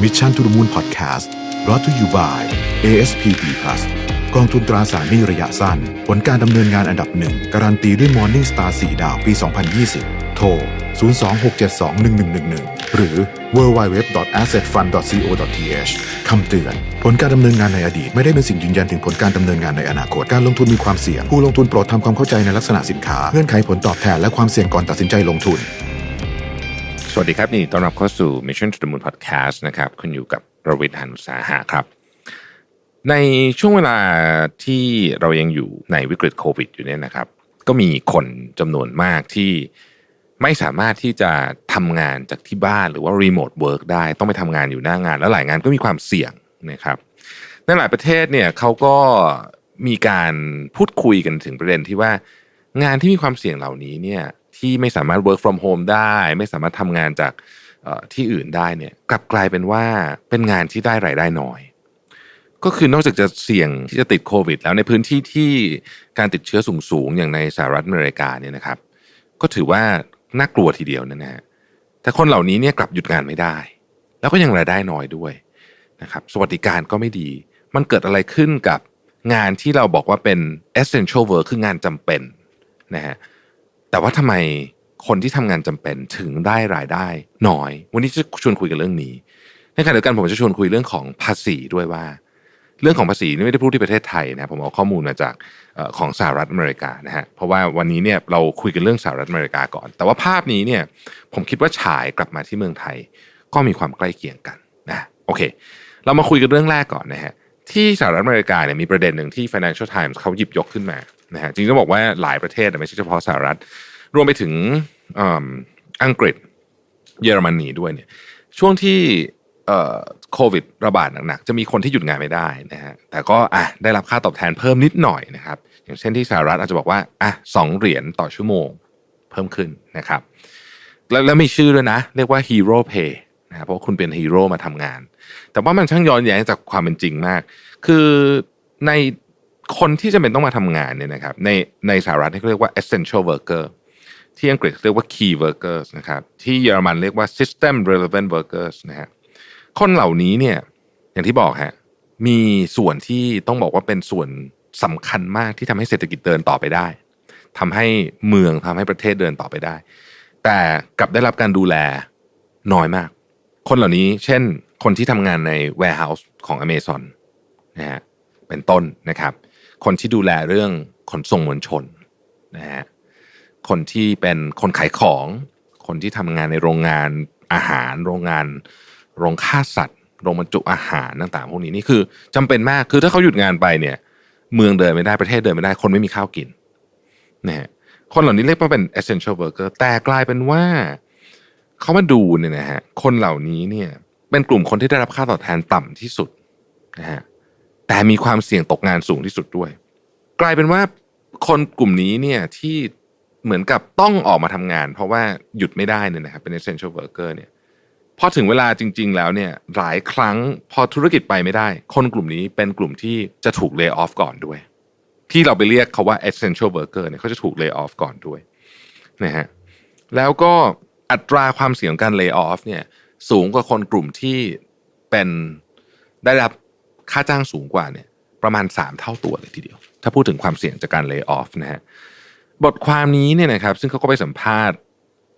Mission to the Moon Podcast brought to you by ASPP Plus กองทุนตราสารหนี้ระยะสั้น ผลการดำเนินงานอันดับหนึ่ง การันตีด้วย Morning Star 4 ดาวปี 2020 โทร 026721111 หรือ www.assetfund.co.th คำเตือน ผลการดำเนินงานในอดีต ไม่ได้เป็นสิ่งยืนยันถึงผลการดำเนินงานในอนาคต การลงทุนมีความเสี่ยง ผู้ลงทุนโปรดทำความเข้าใจในลักษณะสินค้า เงื่อนไขผลตอบแทนและความเสี่ยงก่อนตัดสินใจลงทุน สวัสดีครับนี่ต้อนรับเข้าสู่ Mission to the Moon Podcast นะครับคุณอยู่กับประวิทย์หันุสาหะครับ ในช่วงเวลาที่เรายังอยู่ในวิกฤตโควิดอยู่เนี่ยนะครับ ก็มีคนจำนวนมากที่ไม่สามารถที่จะทำงานจากที่บ้านหรือว่ารีโมทเวิร์กได้ต้องไปทำงานอยู่หน้างาน แล้วหลายงานก็มีความเสี่ยงนะครับในหลายประเทศเนี่ยเขาก็มีการพูดคุยกันถึงประเด็นที่ว่างานที่มีความเสี่ยงเหล่านี้เนี่ย ที่ไม่สามารถ work from home ได้ ไม่สามารถทำงานจากที่อื่นได้เนี่ยกลับกลายเป็นว่าเป็นงานที่ได้รายได้น้อย ก็คือนอกจากจะเสี่ยงที่จะติดโควิด แล้วในพื้นที่ที่การติดเชื้อสูงๆอย่างในสหรัฐอเมริกาเนี่ยนะครับ ก็ถือว่าน่ากลัวทีเดียวนะฮะแต่คนเหล่านี้เนี่ยกลับหยุดงานไม่ได้ แล้วก็ยังรายได้น้อยด้วยนะครับสวัสดิการก็ไม่ดี มันเกิดอะไรขึ้นกับงานที่เราบอกว่าเป็น essential work คืองานจำเป็นนะฮะ แต่ว่าทำไมคนที่ทำงานจำเป็นถึงได้รายได้น้อย วันนี้จะชวนคุยกันเรื่องนี้ในขณะเดียวกันผมจะชวนคุยเรื่องของภาษีด้วยว่า เรื่องของภาษีนี่ไม่ได้พูดที่ประเทศไทยนะผมเอาข้อมูลมาจากของสหรัฐอเมริกานะฮะเพราะว่าวันนี้เนี่ยเราคุยกันเรื่องสหรัฐอเมริกาก่อน แต่ว่าภาพนี้เนี่ยผมคิดว่าฉายกลับมาที่เมืองไทย ก็มีความใกล้เคียงกันนะโอเค เรามาคุยกันเรื่องแรกก่อนนะฮะที่สหรัฐอเมริกาเนี่ยมีประเด็นหนึ่งที่ Financial Times เขาหยิบยกขึ้นมา นะฮะจริงต้องบอกว่าหลายประเทศไม่ใช่เฉพาะสหรัฐ รวมไปถึงอ,อังกฤษเยอรมนีด้วยเนี่ยช่วงที่โควิดระบาดหนักๆ จะมีคนที่หยุดงานไม่ได้นะฮะแต่ก็อะได้รับค่าตอบแทนเพิ่มนิดหน่อยนะครับ อย่างเช่นที่สหรัฐอาจจะบอกว่าอะสองเหรียญต่อชั่วโมงเพิ่มขึ้นนะครับ แล้วแล้วมีชื่อด้วยนะ เรียกว่า Hero Pay นะครับเพราะคุณเป็นฮีโร่มาทำงาน แต่ว่ามันช่างย้อนแย้งจากความเป็นจริงมาก คือใน คนที่จะเป็นต้องมาทำงานเนี่ยนะครับในในสหรัฐเขาเรียกว่า essential worker ที่อังกฤษเรียกว่า key workers นะครับที่เยอรมันเรียกว่า system relevant workers นะฮะคนเหล่านี้เนี่ยอย่างที่บอกฮะมีส่วนที่ต้องบอกว่าเป็นส่วนสำคัญมากที่ทำให้เศรษฐกิจเดินต่อไปได้ทำให้เมืองทำให้ประเทศเดินต่อไปได้ แต่กลับได้รับการดูแลน้อยมาก คนเหล่านี้เช่นคนที่ทำงานใน warehouse ของ Amazon นะฮะเป็นต้นนะครับ คนที่ดูแลเรื่องขนส่งมวลชนนะฮะคนที่เป็นคนขายของ คนที่ทำงานในโรงงานอาหาร โรงงาน โรงฆ่าสัตว์ โรงบรรจุอาหารต่างๆพวกนี้นี่คือจำเป็นมากคือถ้าเขาหยุดงานไปเนี่ย เมืองเดินไม่ได้ประเทศเดินไม่ได้ คนไม่มีข้าวกินนะฮะคนเหล่านี้เรียกว่าเป็น essential worker แต่กลายเป็นว่าเขามาดูเนี่ยนะฮะคนเหล่านี้เนี่ยเป็นกลุ่มคนที่ได้รับค่าตอบแทนต่ำที่สุดนะฮะ แต่มีความเสี่ยงตกงานสูงที่สุดด้วย กลายเป็นว่าคนกลุ่มนี้เนี่ยที่เหมือนกับต้องออกมาทำงาน เพราะว่าหยุดไม่ได้เนี่ยนะครับเป็น essential worker เนี่ยพอถึงเวลาจริง ๆ แล้วเนี่ยหลายครั้งพอธุรกิจไปไม่ได้ คนกลุ่มนี้เป็นกลุ่มที่จะถูก lay off ก่อนด้วย ที่เราไปเรียกเขาว่า essential worker เนี่ยเขาจะถูก lay off ก่อนด้วยนะฮะแล้วก็อัตราความเสี่ยงของการ lay off เนี่ยสูงกว่าคนกลุ่มที่เป็นได้รับ ค่าจ้างสูงกว่าเนี่ยประมาณ 3 เท่าตัวเลยทีเดียว ถ้าพูดถึงความเสี่ยงจากการ lay off นะฮะบทความนี้เนี่ยนะครับ ซึ่งเขาก็ไปสัมภาษณ์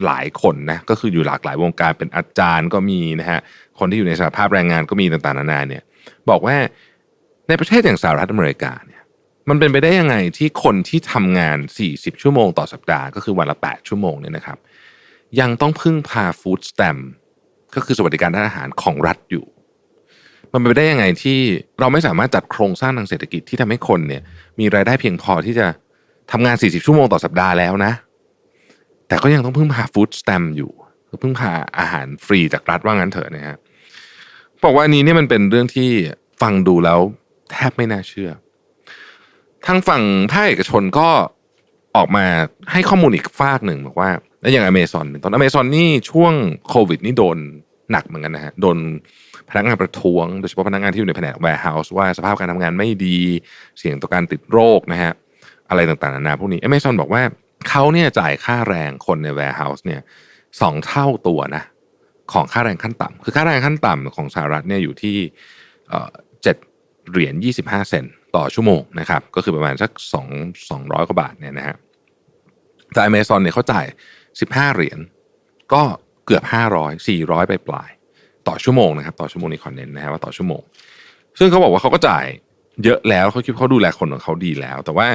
หลายคนนะก็คืออยู่หลากหลายวงการเป็นอาจารย์ก็มีนะฮะคนที่อยู่ในสหภาพแรงงานก็มีต่างๆนานาเนี่ยบอกว่าในประเทศอย่างสหรัฐอเมริกาเนี่ยมันเป็นไปได้ยังไงที่คนที่ทำงาน 40 ชั่วโมงต่อสัปดาห์ก็คือวันละ 8 ชั่วโมงเนี่ยนะครับ ยังต้องพึ่งพาฟู้ดส t ตมก็คือสวัสดิการด้านอาหารของรัฐอยู่ มันเป็นไปได้ยังไงที่เราไม่สามารถจัดโครงสร้างทางเศรษฐกิจที่ทำให้คนเนี่ย มีรายได้เพียงพอที่จะทำงาน 40 ชั่วโมงต่อสัปดาห์แล้วนะ แต่ก็ยังต้องพึ่งพาฟู้ดส t ตมอยู่ก็พึ่งพาอาหารฟรีจากรัฐว่างั้นเถอะนะฮะบอกว่าอันนี้เนี่ยมันเป็นเรื่องที่ฟังดูแล้วแทบไม่น่าเชื่อ ทางฝั่งภาคเอกชนก็ออกมาให้ข้อมูลอีกฝากหนึ่งบอกว่า แล้วอย่างอเมซอนตอนอเมซอนนี่ช่วงโควิดนี่โดน หนักเหมือนกันนะฮะโดนพนักงานประท้วง โดยเฉพาะพนักงานที่อยู่ในแผนก warehouse ว่าสภาพการทำงานไม่ดี เสี่ยงต่อการติดโรคนะฮะอะไรต่างๆนานาพวกนี้อเมซอนบอกว่าเขาเนี่ยจ่ายค่าแรงคนใน warehouse เนี่ยสองเท่าตัวนะของค่าแรงขั้นต่ำคือค่าแรงขั้นต่ำของสหรัฐเนี่ยอยู่ที่เจ็ดเหรียญยี่สิบห้าเซนต่อชั่วโมงนะครับก็คือประมาณสักสองสองร้อยกว่าบาทเนี่ยนะฮะแต่อเมซอนเนี่ยเขาจ่ายสิบห้าเหรียญก็ เกือบห้าร้อยสี่ร้อยไปปลายต่อชั่วโมงนะครับต่อชั่วโมงในคอนเนนนะฮะว่าต่อชั่วโมง ซึ่งเขาบอกว่าเขาก็จ่ายเยอะแล้วเขาคิดเขาดูแลคนของเขาดีแล้ว แต่ว่า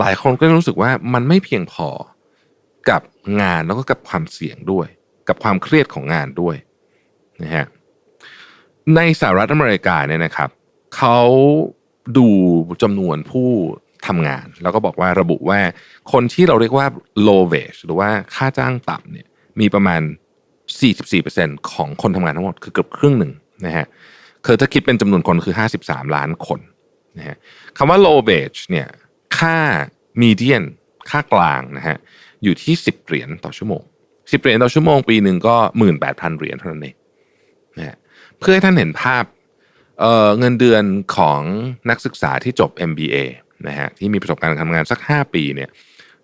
หลายคนก็รู้สึกว่ามันไม่เพียงพอกับงานแล้วก็กับความเสี่ยงด้วย กับความเครียดของงานด้วยนะฮะในสหรัฐอเมริกาเนี่ยนะครับเขาดูจำนวนผู้ทำงาน แล้วก็บอกว่าระบุว่าคนที่เราเรียกว่า low wage หรือว่าค่าจ้างต่ำเนี่ยมีประมาณ 44%ของคนทำงานทั้งหมดคือเกือบครึ่งหนึ่งนะฮะคือถ้าคิดเป็นจำนวนคนคือ 53 ล้านคนนะฮะคำว่า low wage เนี่ยค่า median ค่ากลางนะฮะอยู่ที่ 10 เหรียญต่อชั่วโมง 10 เหรียญต่อชั่วโมงปีหนึ่งก็ 18,000 เหรียญเท่านั้นเองนะฮะเพื่อให้ท่านเห็นภาพเเงินเดือนของนักศึกษาที่จบ MBA นะฮะที่มีประสบการณ์ทำงานสัก 5 ปีเนี่ย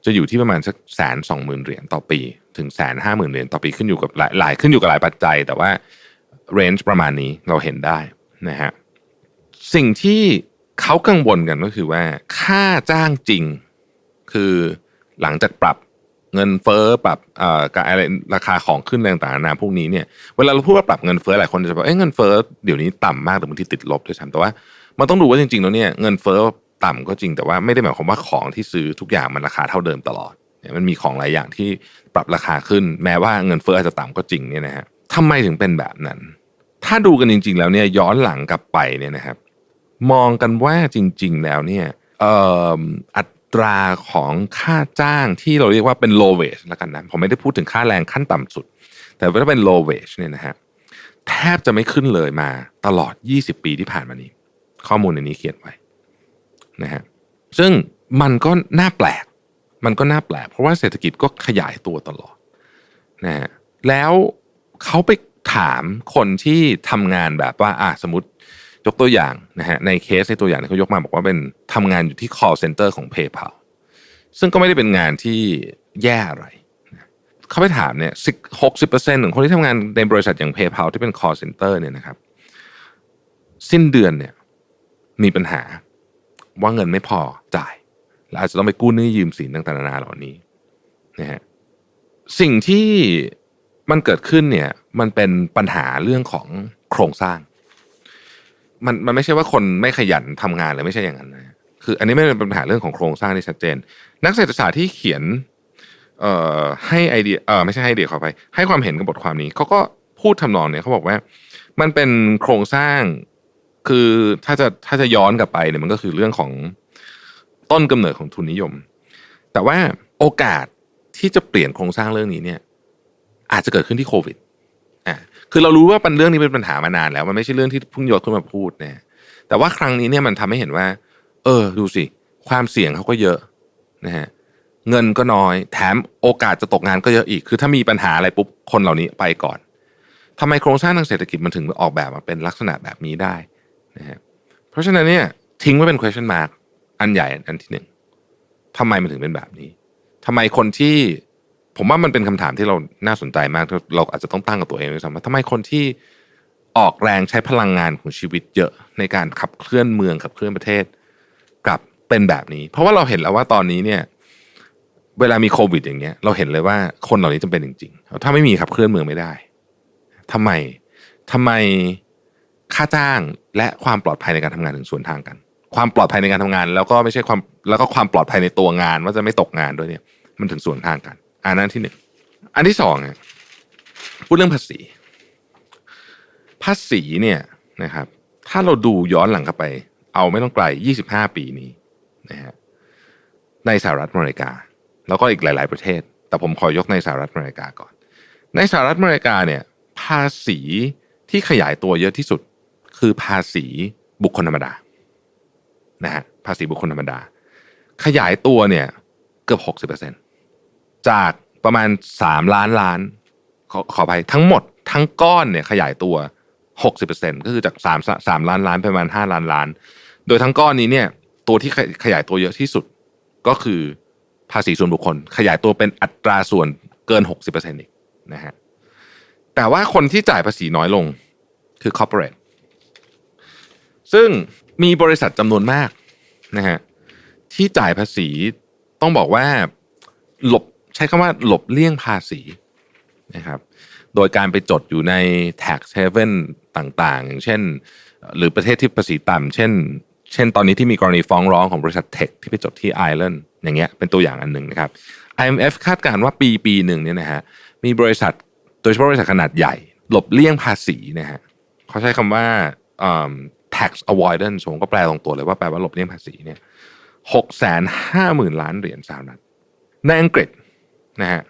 จะอยู่ที่ประมาณสักแสนสองหมื่นเหรียญต่อปี ถึงแสนห้าหมื่นเหรียญต่อปีขึ้นอยู่กับหลายหลายขึ้นอยู่กับหลายปัจจัย แต่ว่าเรนจ์ประมาณนี้เราเห็นได้นะฮะสิ่งที่เขากังวลกันก็คือว่า ค่าจ้างจริง คือหลังจากปรับเงินเฟ้อปรับเอ่ออะไรราคาของขึ้นต่างๆนานาพวกนี้เนี่ยเวลาเราพูดว่าปรับเงินเฟ้อหลายคนจะบอกเอ้ยเงินเฟ้อเดี๋ยวนี้ต่ำมากแต่บางทีติดลบด้วยซ้ำแต่ว่ามันต้องดูว่าจริงๆแล้วเนี่ยเงินเฟ้อ ต่ำก็จริงแต่ว่าไม่ได้หมายความว่าของที่ซื้อทุกอย่างมันราคาเท่าเดิมตลอดเนี่ยมันมีของหลายอย่างที่ปรับราคาขึ้น แม้ว่าเงินเฟ้ออาจจะต่ำก็จริงเนี่ยนะฮะทำไมถึงเป็นแบบนั้น ถ้าดูกันจริง ๆ แล้วเนี่ยย้อนหลังกลับไปเนี่ยนะครับ มองกันว่าจริง ๆ แล้วเนี่ยอัตราของค่าจ้างที่เราเรียกว่าเป็น low wage แล้วกันนะผมไม่ได้พูดถึงค่าแรงขั้นต่ำสุด แต่ถ้าเป็น low wage เนี่ยนะฮะแทบจะไม่ขึ้นเลยมาตลอด 20 ปีที่ผ่านมานี้ ข้อมูลในนี้เขียนไว้ นะฮะซึ่งมันก็น่าแปลก มันก็น่าแปลก เพราะว่าเศรษฐกิจก็ขยายตัวตลอดนะฮะแล้วเขาไปถามคนที่ทำงานแบบว่าอะสมมติยกตัวอย่างนะฮะในเคสในตัวอย่างที่เขายกมาบอกว่าเป็นทำงานอยู่ที่ call center ของ PayPal ซึ่งก็ไม่ได้เป็นงานที่แย่อะไรเขาไปถามเนี่ยหกสิบเปอร์เซ็นต์ของคนที่ทำงานในบริษัทอย่าง PayPal ที่เป็น call center เนี่ยนะครับ สิ้นเดือนเนี่ยมีปัญหา ว่าเงินไม่พอจ่ายและอาจจะต้องไปกู้หนี้ยืมสินต่างๆนานาเหล่านี้นะฮะสิ่งที่มันเกิดขึ้นเนี่ยมันเป็นปัญหาเรื่องของโครงสร้าง มันมันไม่ใช่ว่าคนไม่ขยันทำงานเลยไม่ใช่อย่างนั้นนะคือ อันนี้ไม่เป็นปัญหาเรื่องของโครงสร้างที่ชัดเจน นักเศรษฐศาสตร์ที่เขียนเอ่อให้ไอเดียเออไม่ใช่ให้ไอเดียขอไป ให้ความเห็นกับบทความนี้เขาก็พูดทำนองเนี่ยเขาบอกว่า มันเป็นโครงสร้าง คือถ้าจะถ้าจะย้อนกลับไปเนี่ยมันก็คือเรื่องของต้นกำเนิดของทุนนิยม แต่ว่าโอกาสที่จะเปลี่ยนโครงสร้างเรื่องนี้เนี่ย อาจจะเกิดขึ้นที่โควิดอ่าคือเรารู้ว่าเป็นเรื่องนี้เป็นปัญหามานานแล้ว มันไม่ใช่เรื่องที่พิ่งยกขึ้นมาพูดนะแต่ว่าครั้งนี้เนี่ยมันทำให้เห็นว่า เออ ดูสิ ความเสี่ยงเขาก็เยอะนะฮะเงินก็น้อย แถมโอกาสจะตกงานก็เยอะอีก คือถ้ามีปัญหาอะไรปุ๊บคนเหล่านี้ไปก่อนทำไมโครงสร้างทางเศรษฐกิจมันถึงออกแบบมาเป็นลักษณะแบบนี้ได้ นะฮะเพราะฉะนั้นเนี่ยทิ้งไว้เป็น question mark อันใหญ่อันที่หนึ่งทำไมมันถึงเป็นแบบนี้ทำไมคนที่ผมว่ามันเป็นคำถามที่เราน่าสนใจมากเราอาจจะต้องตั้งกับตัวเองด้วยซ้ำว่าทำไมคนที่ออกแรงใช้พลังงานของชีวิตเยอะในการขับเคลื่อนเมืองขับเคลื่อนประเทศกลับเป็นแบบนี้ เพราะว่าเราเห็นแล้วว่าตอนนี้เนี่ย เวลามีโควิด อย่างเงี้ย เราเห็นเลยว่าคนเหล่านี้จำเป็นจริงๆถ้าไม่มีขับเคลื่อนเมืองไม่ได้ทำไมทำไม ค่าจ้างและความปลอดภัยในการทำงานถึงส่วนทางกัน ความปลอดภัยในการทำงาน แล้วก็ไม่ใช่ความแล้วก็ความปลอดภัยในตัวงาน ว่าจะไม่ตกงานด้วยเนี่ยมันถึงส่วนทางกัน อันนั้นที่หนึ่งอันที่สองเนี่ยพูดเรื่องภาษี ภาษีเนี่ยนะครับ ถ้าเราดูย้อนหลังเข้าไป เอาไม่ต้องไกล 25 ปีนี้นะฮะในสหรัฐอเมริกา แล้วก็อีกหลาย ๆ ประเทศ แต่ผมขอยกในสหรัฐอเมริกาก่อน ในสหรัฐอเมริกาเนี่ย ภาษีที่ขยายตัวเยอะที่สุด คือภาษีบุคคลธรรมดานะฮะภาษีบุคคลธรรมดา ขยายตัวเนี่ยเกือบ60%จากประมาณสามล้านล้าน ขอขอไปทั้งหมดทั้งก้อนเนี่ยขยายตัวหกสิบเปอร์เซ็นก็คือจากสามสามล้านล้านปประมาณห้าล้านล้าน โดยทั้งก้อนนี้เนี่ย ตัวที่ขยายตัวเยอะที่สุดก็คือภาษีส่วนบุคคล ขยายตัวเป็นอัตราส่วนเกินหกสิบเปอร์เซ็นต์อีกนะฮะแต่แต่ว่าคนที่จ่ายภาษีน้อยลงคือ corporate ซึ่งมีบริษัทจำนวนมากนะฮะที่จ่ายภาษีต้องบอกว่าหลบใช้คำว่าหลบเลี่ยงภาษีนะครับ โดยการไปจดอยู่ใน tax haven ต่างๆ อย่างเช่น หรือประเทศที่ภาษีต่ำเช่น เช่นตอนนี้ที่มีกรณีฟ้องร้องของบริษัทเทคที่ไปจดที่ไอร์แลนด์อย่างเงี้ยเป็นตัวอย่างอันหนึ่งนะครับ IMF คาดการณ์ว่าปีปีหนึ่งเนี่ยนะฮะมีบริษัทโดยเฉพาะบริษัทขนาดใหญ่ หลบเลี่ยงภาษีนะฮะเขาใช้คำว่า tax avoidance ผมก็แปลตรงตัวเลยว่าแปลว่าหลบเลี่ยงภาษีเนี่ยหกแสนห้าหมื่นล้านเหรียญสหรัฐในอังกฤษนะฮะ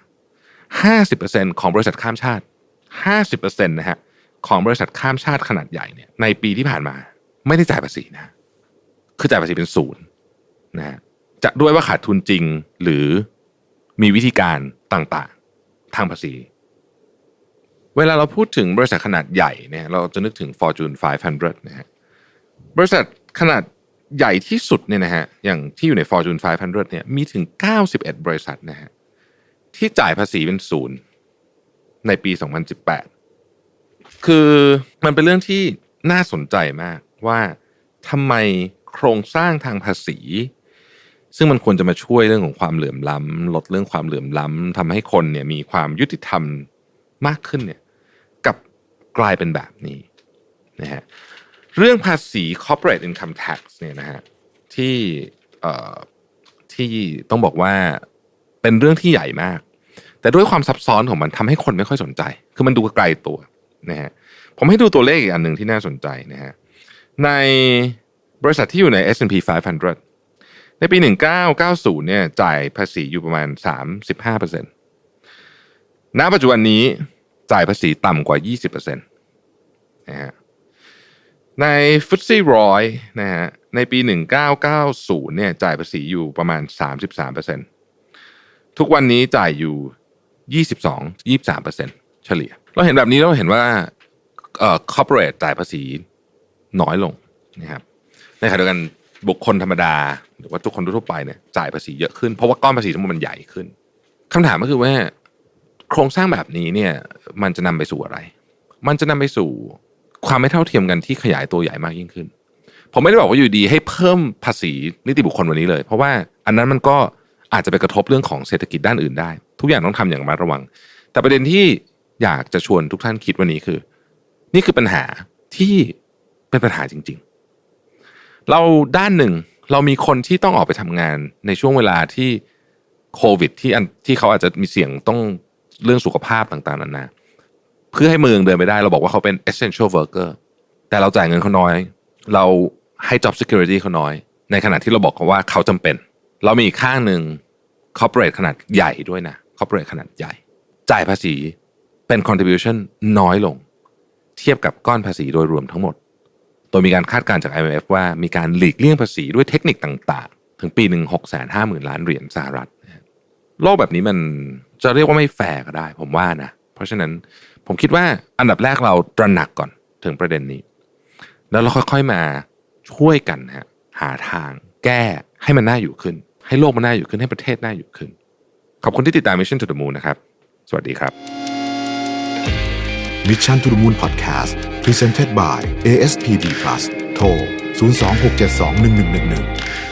ห้าสิบเปอร์เซ็นของบริษัทข้ามชาติห้าสิบเปอร์เซ็นต์นะฮะของบริษัทข้ามชาติขนาดใหญ่เนี่ยในปีที่ผ่านมา ไม่ได้จ่ายภาษีนะคือจ่ายภาษีเป็นศูนย์นะฮะจะด้วยว่าขาดทุนจริงหรือมีวิธีการต่างๆ ทางภาษี เวลาเราพูดถึงบริษัทขนาดใหญ่เนี่ยเราจะนึกถึง Fortune 500นะฮะ บริษัทขนาดใหญ่ที่สุดเนี่ยนะฮะอย่างที่อยู่ใน Fortune 500 เนี่ยมีถึง 91 บริษัทนะฮะที่จ่ายภาษีเป็นศูนย์ในปี 2018 คือมันเป็นเรื่องที่น่าสนใจมากว่าทำไมโครงสร้างทางภาษี ซึ่งมันควรจะมาช่วยเรื่องของความเหลื่อมล้ำลดเรื่องความเหลื่อมล้ำทำให้คนเนี่ยมีความยุติธรรมมากขึ้นเนี่ยกับกลายเป็นแบบนี้นะฮะ เรื่องภาษี corporate income tax เนี่ยนะฮะที่ที่ต้องบอกว่าเป็นเรื่องที่ใหญ่มาก แต่ด้วยความซับซ้อนของมันทำให้คนไม่ค่อยสนใจ คือมันดูไกลตัวนะฮะผมให้ดูตัวเลขอีกอันหนึ่งที่น่าสนใจนะฮะในบริษัทที่อยู่ใน S&P 500 ในปี 1990เนี่ยจ่ายภาษีอยู่ประมาณ 35%ณปัจจุบันนี้จ่ายภาษีต่ำกว่า 20%นะฮะ ในฟุตซี่ร้อยนะฮะในปี 1990เนี่ยจ่ายภาษีอยู่ประมาณ 33%ทุกวันนี้จ่ายอยู่ 22-23%เฉลี่ย เราเห็นแบบนี้เราเห็นว่าเอ่อ corporate จ่ายภาษีน้อยลงนะครับในขณะเดียวกันบุคคลธรรมดา หรือว่าทุกคนทั่วไปเนี่ยจ่ายภาษีเยอะขึ้นเพราะว่าก้อนภาษีทั้งหมดมันใหญ่ขึ้นคำถามก็คือว่า โครงสร้างแบบนี้เนี่ย มันจะนำไปสู่อะไร มันจะนำไปสู่ ความไม่เท่าเทียมกันที่ขยายตัวใหญ่มากยิ่งขึ้น ผมไม่ได้บอกว่าอยู่ดีให้เพิ่มภาษีนิติบุคคลวันนี้เลย เพราะว่าอันนั้นมันก็อาจจะไปกระทบเรื่องของเศรษฐกิจด้านอื่นได้ ทุกอย่างต้องทำอย่างระมัดระวัง แต่ประเด็นที่อยากจะชวนทุกท่านคิดวันนี้คือ นี่คือปัญหาที่เป็นปัญหาจริง ๆ เราด้านหนึ่งเรามีคนที่ต้องออกไปทำงานในช่วงเวลาที่โควิดที่อันที่เขาอาจจะมีเสี่ยงต้องเรื่องสุขภาพต่างๆนานา เพื่อให้เมืองเดินไปได้ เราบอกว่าเขาเป็น essential worker แต่เราจ่ายเงินเขาน้อย เราให้ job security เขาน้อย ในขณะที่เราบอกเขาว่าเขาจำเป็น เรามีอีกข้างหนึ่ง corporate ขนาดใหญ่ด้วยนะ corporate ขนาดใหญ่ จ่ายภาษีเป็น contribution น้อยลง เทียบกับก้อนภาษีโดยรวมทั้งหมด โดยมีการคาดการณ์จาก IMF ว่ามีการหลีกเลี่ยงภาษีด้วยเทคนิคต่างๆ ถึงปีหนึ่งหกแสนห้าหมื่นล้านเหรียญสหรัฐโลกแบบนี้มันจะเรียกว่าไม่แฟร์ก็ได้ ผมว่านะ เพราะฉะนั้น ผมคิดว่าอันดับแรกเราตระหนักก่อนถึงประเด็นนี้ แล้วเราค่อยๆมาช่วยกันฮะหาทางแก้ให้มันน่าอยู่ขึ้น ให้โลกมันน่าอยู่ขึ้นให้ประเทศน่าอยู่ขึ้น ขอบคุณที่ติดตาม Mission to the Moon นะครับ สวัสดีครับ Mission to the Moon Podcast Presented by ASPD Plus โทร 026721111